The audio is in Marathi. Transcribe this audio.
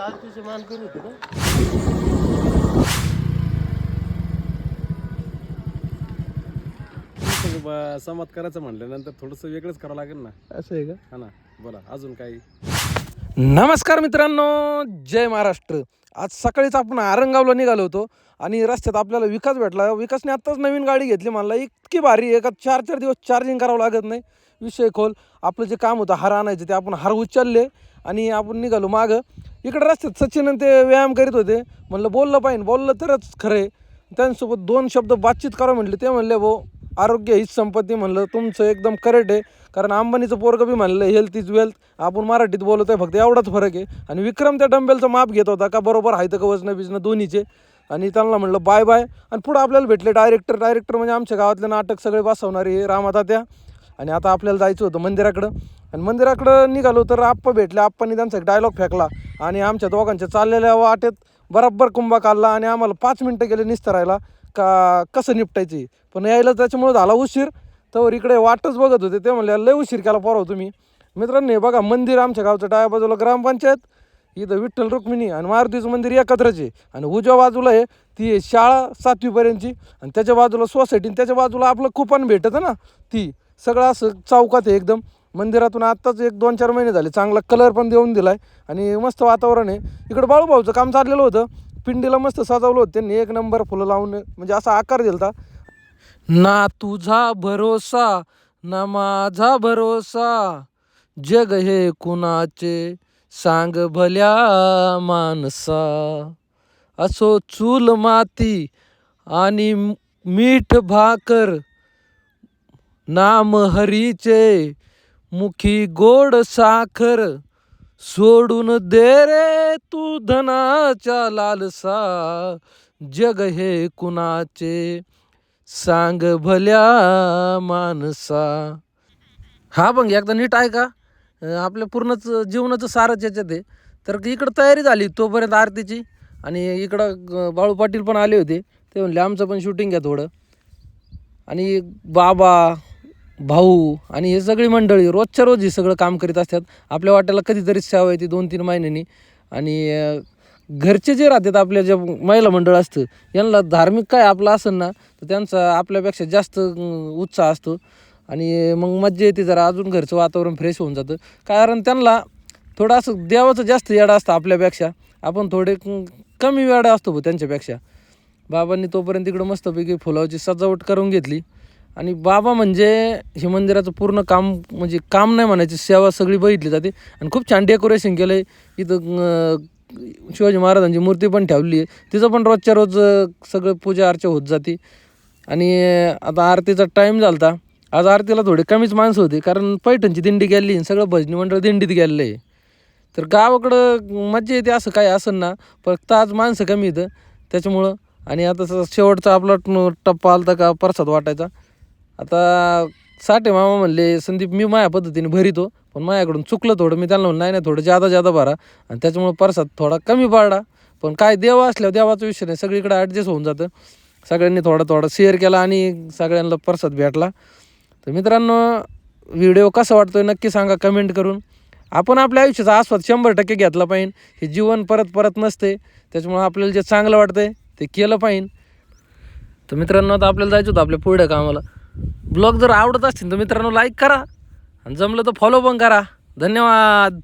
आरतीचे मान करू होते ना? थोडंसं ब- संवाद करायचं म्हटल्यानंतर थोडंसं वेगळंच करावं लागेल ना? असं आहे का? हा ना. बोला अजून काही? नमस्कार मित्रांनो जय महाराष्ट्र. आज सकाळीच आपण आरंगावला निघालो होतो आणि रस्त्यात आपल्याला विकास भेटला. विकासने आत्ताच नवीन गाडी घेतली म्हणला. इतकी भारी आहे का? चार चार दिवस चार्जिंग करावं लागत नाही. विषय खोल. आपलं जे काम होतं हार आणायचं ते आपण हार उचलले आणि आपण निघालो मागं. इकडे रस्त्यात सचिन आणि ते व्यायाम करीत होते. म्हणलं बोललं पाहिजे बोललं तरच खरं आहे त्यांच्यासोबत दोन शब्द बातचीत करा म्हटले. ते म्हणले भाऊ आरोग्य हीच संपत्ती. म्हणलं तुमचं एकदम करेक्ट आहे. कारण अंबानीचं पोरगं बी म्हणलं हेल्थ इज वेल्थ आपण मराठीत बोलत आहे फक्त एवढाच फरक आहे. आणि विक्रम त्या डंबेलचं माप घेत होता का बरोबर आहे तर का वजनं बिजनं दोन्हीचे. आणि त्यांना म्हणलं बाय बाय. आणि पुढं आपल्याला भेटले डायरेक्टर डायरेक्टर म्हणजे आमच्या गावातले नाटक सगळे बसवणारे रामातात्या. आणि आता आपल्याला जायचं होतं मंदिराकडं. आणि मंदिराकडं निघालो तर आप्पा भेटले आप्पांनी त्यांचा एक डायलॉग फेकला आणि आमच्या दोघांच्या चाललेल्या वाटेत बराबर कुंभा काढला आणि आम्हाला पाच मिनटं गेले निस्तरायला का कसं निपटायची? पण यायला त्याच्यामुळे झाला उशीर. तर इकडे वाटच बघत होते ते म्हणले लय उशीर केला परवा तुम्ही. मित्रांनो हे बघा मंदिर आमच्या गावचं डाव्या बाजूला ग्रामपंचायत. इथं विठ्ठल रुक्मिणी आणि मारुतीचं मंदिर एकत्रच आहे. आणि उजव्या बाजूला आहे ती आहे शाळा सातवीपर्यंतची. आणि त्याच्या बाजूला सोसायटी त्याच्या बाजूला आपलं कुपन भेटतं ना ती. सगळं असं चौकात आहे एकदम. मंदिरातून आत्ताच एक दोन चार महिने झाले. चांगला कलर पण देऊन दिला आहे आणि मस्त वातावरण आहे. इकडं बाळूभाऊचं काम चाललेलं होतं. पिंडीला मस्त सजवलं होतं त्यांनी. एक नंबर फुलं लावून म्हणजे असा आकार दिलता. ना तुझा भरोसा ना माझा भरोसा. जग हे कुणाचे? सांग भल्या माणसा असो चूल माती आणि मीठ भाकर. नाम हरीचे. मुखी गोड साखर सोडून दे रे तू धनाच्या लालसा. जग हे कुणाचे? सांग भल्या माणसा हा बघ एकदा नीट आहे का आपल्या पूर्णच जीवनाचं सारच याच्यात आहे. तर इकडं तयारी झाली तोपर्यंत आरतीची. आणि इकडं ग- बाळू पाटील पण आले होते. ते म्हणले आमचं पण शूटिंग घ्या थोडं. आणि बाबा भाऊ आणि हे सगळी मंडळी रोजच्या रोज हे सगळं काम करीत असतात. आपल्या वाट्याला कधीतरी सेवा येते दोन तीन महिन्यांनी. आणि घरचे जे राहतात आपल्या जे महिला मंडळ असतं यांना धार्मिक काय आपलं असेल ना तर त्यांचा आपल्यापेक्षा जास्त उत्साह असतो. आणि मग मज्जा येते जरा अजून घरचं वातावरण फ्रेश होऊन जातं. कारण त्यांना थोडं असं देवाचं जास्त येडा असतं आपल्यापेक्षा. आपण थोडे कमी वेडा असतो भाऊ त्यांच्यापेक्षा. बाबांनी तोपर्यंत इकडं मस्तपैकी फुलाची सजावट करून घेतली. आणि बाबा म्हणजे हे मंदिराचं पूर्ण काम म्हणजे काम नाही म्हणायची सेवा सगळी बघितली जाते. आणि खूप छान डेकोरेशन केलं आहे इथं शिवाजी महाराजांची मूर्ती पण ठेवली आहे. तिचं पण रोजच्या रोज सगळं पूजा अर्चा होत जाते. आणि आता आरतीचा टाईम झाला होता आज आरतीला थोडे कमीच माणसं होती कारण पैठणची दिंडी गेली आणि सगळं भजनी मंडळ दिंडीत गेलेलं आहे. तर गावाकडं मज्जा येते असं काय असं ना फक्त आज माणसं कमी येतं त्याच्यामुळं आणि आता स- शेवटचा आपला टप्पा टप्पा होता का प्रसाद वाटायचा. आता साठे मामा म्हणले संदीप मी माझ्या पद्धतीने भरितो पण माझ्याकडून चुकलं थोडं. मी त्यांना म्हणलं नाही नाही थोडं जादा जादा भरा आणि त्याच्यामुळं प्रसाद थोडा कमी पाडा. पण काय देव असल्यावर देवाचा विषय नाही सगळीकडे ॲडजस्ट होऊन जातं. सगळ्यांनी थोडा थोडा शेअर केला आणि सगळ्यांना प्रसाद भेटला. तर मित्रांनो व्हिडिओ कसा वाटतोय नक्की सांगा कमेंट करून. आपण आपल्या आयुष्याचा आस्वाद शंभर टक्के घेतला पाहिजे. हे जीवन परत परत नसते. त्याच्यामुळं आपल्याला जे चांगलं वाटतंय ते केलं पाहिजे. तर मित्रांनो आता आपल्याला जायचं होतं आपल्या पुढे कामाला. ब्लॉग जर आवडत असतील तर मित्रांनो लाईक करा. आणि जमलं तर फॉलो पण करा. धन्यवाद.